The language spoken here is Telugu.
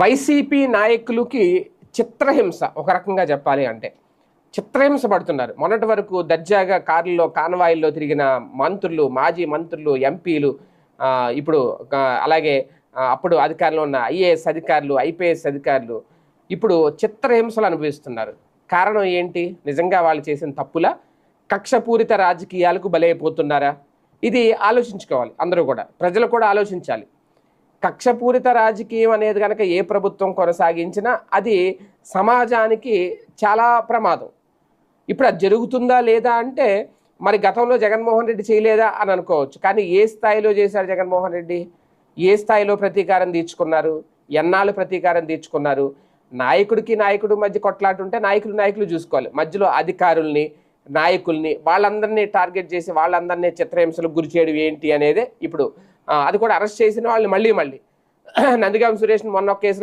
వైసీపీ నాయకులకి చిత్రహింస ఒక రకంగా చెప్పాలి అంటే. చిత్రహింస పడుతున్నారు. మొన్నటి వరకు దర్జాగా కార్లలో కాన్వాయిల్లో తిరిగిన మంత్రులు మాజీ మంత్రులు ఎంపీలు ఇప్పుడు అలాగే అప్పుడు అధికారంలో ఉన్న ఐఏఎస్ అధికారులు ఐపీఎస్ అధికారులు ఇప్పుడు చిత్రహింసలు అనుభవిస్తున్నారు. కారణం ఏంటి? నిజంగా వాళ్ళు చేసిన తప్పుల? కక్షపూరిత రాజకీయాలకు బలైపోతున్నారా? ఇది ఆలోచించుకోవాలి అందరూ కూడా. ప్రజలు కూడా ఆలోచించాలి. కక్షపూరిత రాజకీయం అనేది కనుక ఏ ప్రభుత్వం కొనసాగించినా అది సమాజానికి చాలా ప్రమాదం. ఇప్పుడు అది జరుగుతుందా లేదా అంటే మరి గతంలో జగన్మోహన్ రెడ్డి చేయలేదా అని అనుకోవచ్చు. కానీ ఏ స్థాయిలో చేశారు జగన్మోహన్ రెడ్డి? ఏ స్థాయిలో ప్రతీకారం తీర్చుకున్నారు? ఎన్నాళ్ళు ప్రతీకారం తీర్చుకున్నారు? నాయకుడికి నాయకుడు మధ్య కొట్లాడుంటే నాయకులు నాయకులు చూసుకోవాలి. మధ్యలో అధికారుల్ని నాయకుల్ని వాళ్ళందరినీ టార్గెట్ చేసి వాళ్ళందరినీ చిత్రహింసలకు గురి చేయడం ఏంటి అనేది ఇప్పుడు అది కూడా అరెస్ట్ చేసిన వాళ్ళని మళ్ళీ మళ్ళీ. నందిగాం సురేష్ మొన్న ఒక కేసులో